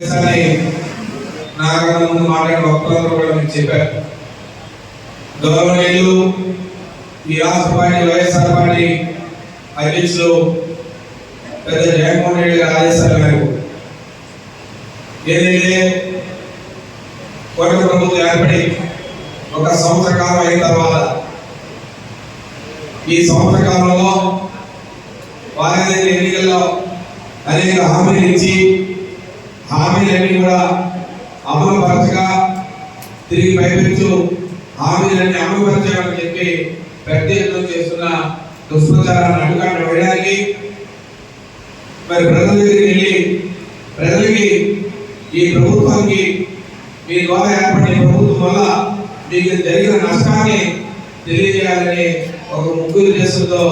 అని మాట్లాడిన వక్తలందరూ కూడా మీకు చెప్పారు. గౌరవనీయులు ఈ రాష్ట్ర పార్టీ వైఎస్ఆర్ పార్టీ అధ్యక్షులు పెద్ద జగన్మోహన్ రెడ్డి గారి ఆదేశాల మేరకు ఏదైతే కొత్త ప్రభుత్వం ఏర్పడి ఒక సంవత్సర కాలం అయిన తర్వాత ఈ సంవత్సర కాలంలో వారి ఎన్నికల్లో అనేక హామీలు ఇచ్చి హామీలన్నీ కూడా అమలు పరచగా తిరిగి పైపెచ్చు హామీలన్నీ అమలు పరచాలని చెప్పి పెద్ద ఎత్తున చేస్తున్న దుష్ప్రచారాన్ని అడ్డుకట్ట వేయడానికి మరి ప్రజల దగ్గరికి వెళ్ళి ప్రజలకి ఈ ప్రభుత్వానికి మీ ద్వారా ఏర్పడిన ప్రభుత్వం వల్ల మీకు జరిగిన నష్టాన్ని తెలియజేయాలని ఒక ముగ్గురు ఉద్దేశంతో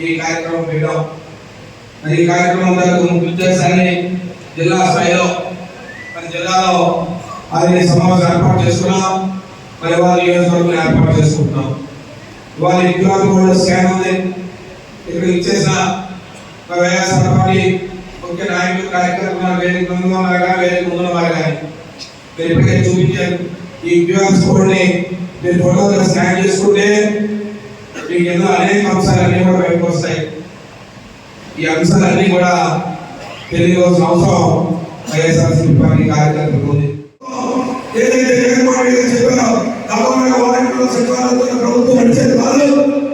ఈ కార్యక్రమం పెట్టాం. మరి ఈ కార్యక్రమం వరకు ముఖ్య ఉద్దేశాన్ని జిల్లా స్థాయిలో జిల్లాలో అది సమావేశం ఏర్పాటు చేసుకున్నాం మరి వాళ్ళ నియోజకవర్గం ఏర్పాటు చేసుకుంటున్నాం వాళ్ళ క్యూఆర్ కోడ్ స్కాన్ ఉంది ఇక్కడ ఇచ్చేసిన మరి వైఎస్ఆర్ పార్టీ ముఖ్య నాయకులు కార్యకర్తలు వేదిక ముందు ఉన్నారు కానీ వేదిక ముందు ఉన్నారు కానీ మీరు ఇప్పటికే చూపించారు ఈ క్యూఆర్ కోడ్ ని మీరు ఫోటోలో స్కాన్ చేసుకుంటే మీకు ఎన్నో అనేక అంశాలన్నీ కూడా బయటకు వస్తాయి ఈ అంశాలన్నీ కూడా తెలియవలసిన అవసరం వైఎస్ఆర్సీపీ పార్టీ కార్యకర్తలకు ఏదైతే జగన్మోహన్ రెడ్డి చెప్పారో తప్పకుండా వాలంటీర్ల సచివాలయంలో ప్రభుత్వం నడిచేది కాదు.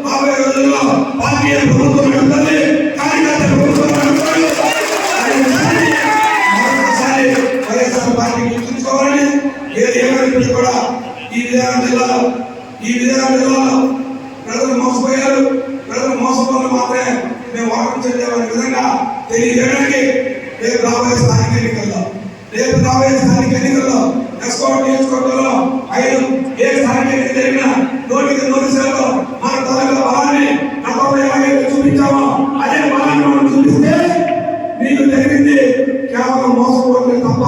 రాబోయే రోజుల్లో పార్టీ ప్రభుత్వం నడుతుంది కార్యకర్త ప్రభుత్వం మరొకసారి వైఎస్ఆర్ గుర్తుంచుకోవాలని ఏది ఏమైనప్పటికీ కూడా ఈ విజయనగరం జిల్లాలో ఈ విజయనగరం జిల్లాలో ప్రజలు మోసపోయారు. ప్రజలు మోసపోవడం మాత్రమే మేము వాకం చెందామనే విధంగా తెలియజేయడానికి రేపు రాబోయే స్థానిక ఎన్నికల్లో రేపు రాబోయే స్థానిక ఎన్నికల్లో ఎస్కోట్ నియోజకవర్గంలో ఐదు ఏ స్థానిక ఎన్నిక జరిగినా నోటికి నోటీసులతో మన తరగతి బలాన్ని గతంలో ఎలాగైతే చూపించామో? అదే బలాన్ని మనం చూపిస్తే మీకు జరిగింది కేవలం మోసపోవడమే తప్ప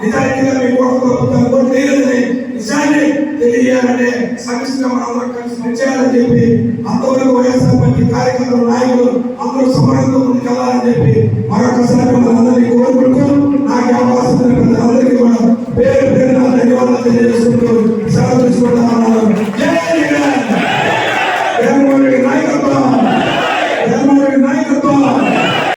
నిజాయితీగా మీ కోట ప్రభుత్వం లేదని నిజాన్ని తెలియాలంటే సమిష్టిగా మనందరం కలిసి పనిచేయాలని చెప్పి అంతవరకు వైఎస్ఆర్ పార్టీ కార్యకర్తలు నాయకులు అందరూ సమరంతో ముందుకెళ్ళాలని చెప్పి మరొకసారి